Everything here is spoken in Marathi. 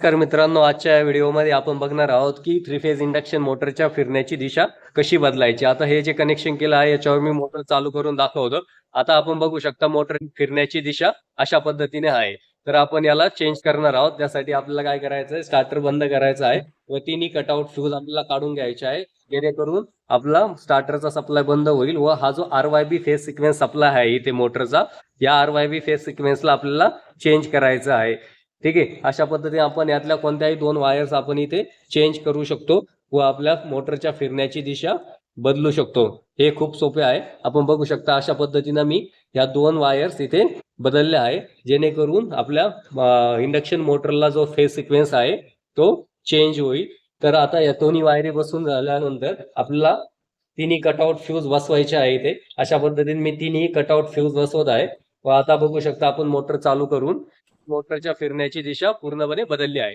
तर मित्रांनो आजच्या या व्हिडिओमध्ये आपण बघणार आहोत की थ्री फेज इंडक्शन मोटरच्या फिरण्याची दिशा कशी बदलायची. आता हे जे कनेक्शन केलं आहे याच्यावर मी मोटर चालू करून दाखवतो. आता आपण बघू शकता मोटर फिरण्याची दिशा अशा पद्धतीने आहे. तर आपण याला चेंज करणार आहोत. त्यासाठी आपल्याला काय करायचं आहे? स्टार्टर बंद करायचा आहे व तिन्ही कटआउट फ्यूज आपल्याला काढून घ्यायचे आहे. जेणेकरून आपला स्टार्टरचा सप्लाय बंद होईल व हा जो R Y B phase sequence supply आहे इथे मोटरचा या आर वाय बी फेस सिक्वेन्सला आपल्याला चेंज करायचा आहे. ठीक आहे? अशा पद्धतीने आपण यातल्या कोणत्याही दोन वायर्स आपण इथे चेंज करू शकतो व आपल्या मोटरच्या फिरण्याची दिशा बदलू शकतो. हे खूप सोपे आहे. आपण बघू शकता अशा पद्धतीनं मी या दोन वायर्स इथे बदलल्या आहे. जेणेकरून आपल्या इंडक्शन मोटरला जो फेस सिक्वेन्स आहे तो चेंज होईल. तर आता या दोन्ही वायरी बसून झाल्यानंतर आपल्याला तिन्ही कटआउट फ्यूज बसवायचे आहे इथे. अशा पद्धतीने मी तिन्ही कटआउट फ्यूज बसवत आहे. व आता बघू शकता आपण मोटर चालू करून मोटरच्या फिरण्याची दिशा पूर्णपणे बदलली आहे.